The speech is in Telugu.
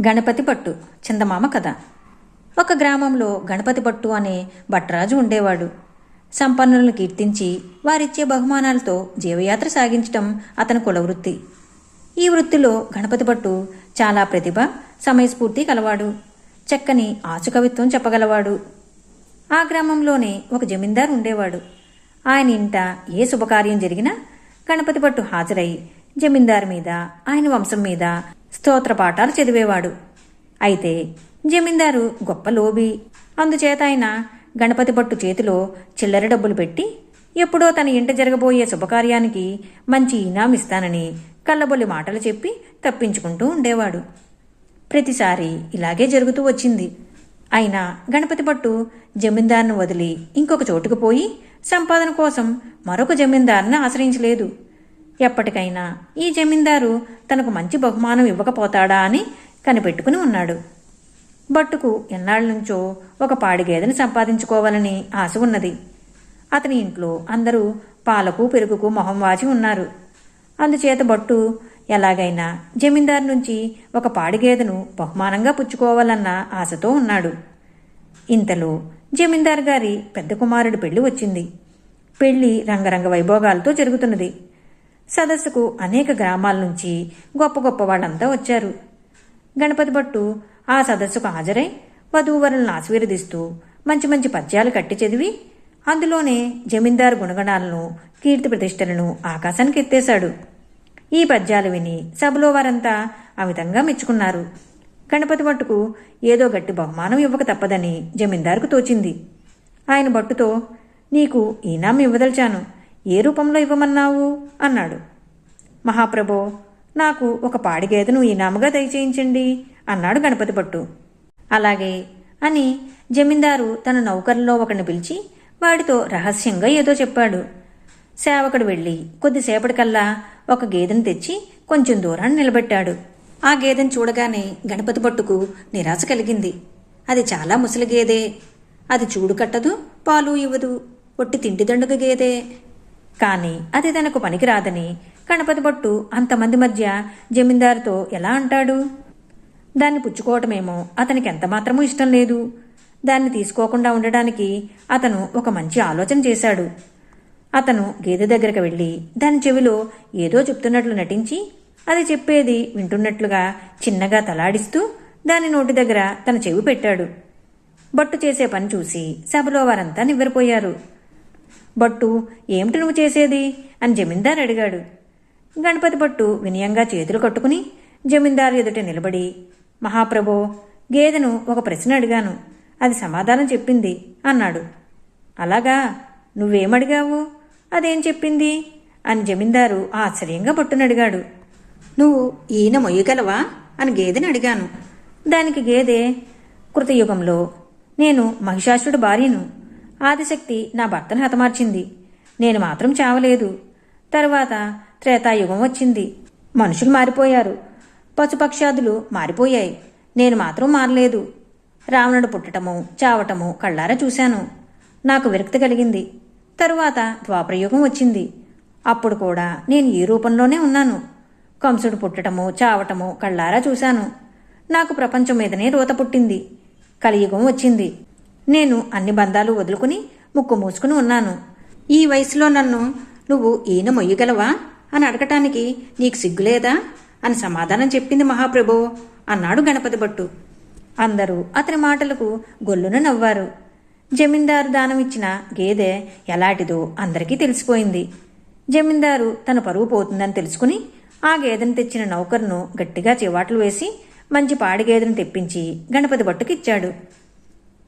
గణపతి పట్టు చందమామ కథ. ఒక గ్రామంలో గణపతి పట్టు అనే భట్టరాజు ఉండేవాడు. సంపన్నులను కీర్తించి వారిచ్చే బహుమానాలతో జీవయాత్ర సాగించటం అతని కులవృత్తి. ఈ వృత్తిలో గణపతి పట్టు చాలా ప్రతిభ సమయస్ఫూర్తి కలవాడు. చక్కని ఆచుకవిత్వం చెప్పగలవాడు. ఆ గ్రామంలోనే ఒక జమీందారు ఉండేవాడు. ఆయన ఇంట ఏ శుభకార్యం జరిగినా గణపతి పట్టు హాజరై జమీందారు మీద ఆయన వంశం మీద స్తోత్ర పాఠాలు చదివేవాడు. అయితే జమీందారు గొప్ప లోబి. అందుచేత ఆయన గణపతి పట్టు చేతిలో చిల్లర డబ్బులు పెట్టి ఎప్పుడో తన ఇంట జరగబోయే శుభకార్యానికి మంచి ఇనాం ఇస్తానని కళ్ళబొల్లి మాటలు చెప్పి తప్పించుకుంటూ ఉండేవాడు. ప్రతిసారి ఇలాగే జరుగుతూ వచ్చింది. అయినా గణపతి పట్టు జమీందారును వదిలి ఇంకొక చోటుకు పోయి సంపాదన కోసం మరొక జమీందారుని ఆశ్రయించలేదు. ఎప్పటికైనా ఈ జమీందారు తనకు మంచి బహుమానం ఇవ్వకపోతాడా అని కనిపెట్టుకుని ఉన్నాడు. బట్టుకు ఎన్నాళ్ళ నుంచో ఒక పాడి గేదెని సంపాదించుకోవాలని ఆశ ఉన్నది. అతని ఇంట్లో అందరూ పాలకు పెరుగుకు మొహం వాచి ఉన్నారు. అందుచేత బట్టు ఎలాగైనా జమీందారు నుంచి ఒక పాడి గేదెను బహుమానంగా పుచ్చుకోవాలన్న ఆశతో ఉన్నాడు. ఇంతలో జమీందారు గారి పెద్ద కుమారుడి పెళ్ళి వచ్చింది. పెళ్ళి రంగరంగ వైభోగాలతో జరుగుతున్నది. సదస్సుకు అనేక గ్రామాల నుంచి గొప్ప గొప్ప వాళ్ళంతా వచ్చారు. గణపతి భట్టు ఆ సదస్సుకు హాజరై వధూవరులను ఆశీర్వదిస్తూ మంచి మంచి పద్యాలు కట్టి చదివి అందులోనే జమీందారు గుణగణాలను కీర్తి ప్రతిష్టలను ఆకాశానికి ఎత్తేశాడు. ఈ పద్యాలు విని సభలో వారంతా అమితంగా మెచ్చుకున్నారు. గణపతి భట్టుకు ఏదో గట్టి బహుమానం ఇవ్వక తప్పదని జమీందారుకు తోచింది. ఆయన భట్టుతో నీకు ఈనాం ఇవ్వదలిచాను. ఏ రూపంలో ఇవ్వమన్నావు? అన్నాడు. మహాప్రభో నాకు ఒక పాడి గేదెను దయచేయించండి అన్నాడు గణపతి పట్టు. అలాగే అని జమీందారు తన నౌకర్లో ఒకరిని పిలిచి వాడితో రహస్యంగా ఏదో చెప్పాడు. సేవకుడు వెళ్ళి కొద్దిసేపటికల్లా ఒక గేదెను తెచ్చి కొంచెం దూరాన్ని నిలబెట్టాడు. ఆ గేదెను చూడగానే గణపతి పట్టుకు నిరాశ కలిగింది. అది చాలా ముసలి గేదే. అది చూడు కట్టదు పాలు ఇవ్వదు. ఒట్టి తిండి దండుగ గేదె. కానీ అది తనకు పనికిరాదని గణపతి భట్టు అంతమంది మధ్య జమీందారుతో ఎలా అంటాడు? దాన్ని పుచ్చుకోవటమేమో అతనికి ఎంతమాత్రమూ ఇష్టం లేదు. దాన్ని తీసుకోకుండా ఉండడానికి అతను ఒక మంచి ఆలోచన చేశాడు. అతను గేదె దగ్గరకు వెళ్ళి దాని చెవిలో ఏదో చెప్తున్నట్లు నటించి అది చెప్పేది వింటున్నట్లుగా చిన్నగా తలాడిస్తూ దాని నోటి దగ్గర తన చెవి పెట్టాడు. బట్టు చేసే పని చూసి సభలో వారంతా నివ్వరిపోయారు. భట్టు ఏమిటి నువ్వు చేసేది? అని జమీందారు అడిగాడు. గణపతి భట్టు వినయంగా చేతులు కట్టుకుని జమీందారు ఎదుట నిలబడి మహాప్రభో గేదెను ఒక ప్రశ్న అడిగాను. అది సమాధానం చెప్పింది అన్నాడు. అలాగా? నువ్వేమడిగావు? అదేం చెప్పింది? అని జమీందారు ఆశ్చర్యంగా పట్టునడిగాడు నువ్వు ఈయన మొయ్యగలవా? అని గేదెని అడిగాను. దానికి గేదె కృతయుగంలో నేను మహిషాసుడు భార్యను. ఆదిశక్తి నా భర్తను హతమార్చింది. నేను మాత్రం చావలేదు. తరువాత త్రేతాయుగం వచ్చింది. మనుషులు మారిపోయారు. పశుపక్షాదులు మారిపోయాయి. నేను మాత్రం మారలేదు. రావణుడు పుట్టటము చావటము కళ్ళారా చూశాను. నాకు విరక్తి కలిగింది. తరువాత ద్వాపరయుగం వచ్చింది. అప్పుడు కూడా నేను ఈ రూపంలోనే ఉన్నాను. కంసుడు పుట్టటము చావటము కళ్ళారా చూశాను. నాకు ప్రపంచం మీదనే రోత పుట్టింది. కలియుగం వచ్చింది. నేను అన్ని బంధాలు వదులుకుని ముక్కు మూసుకుని ఉన్నాను. ఈ వయసులో నన్ను నువ్వు ఈయన మొయ్యగలవా? అని అడగటానికి నీకు సిగ్గులేదా అని సమాధానం చెప్పింది మహాప్రభు. అన్నాడు గణపతి భట్టు. అందరూ అతని మాటలకు గొల్లున నవ్వారు. జమీందారు దానం ఇచ్చిన గేదె ఎలాంటిదో అందరికీ తెలిసిపోయింది. జమీందారు తన పరువు పోతుందని తెలుసుకుని ఆ గేదెను తెచ్చిన నౌకరును గట్టిగా చివాట్లు వేసి మంచి పాడి గేదెను తెప్పించి గణపతి భట్టుకిచ్చాడు.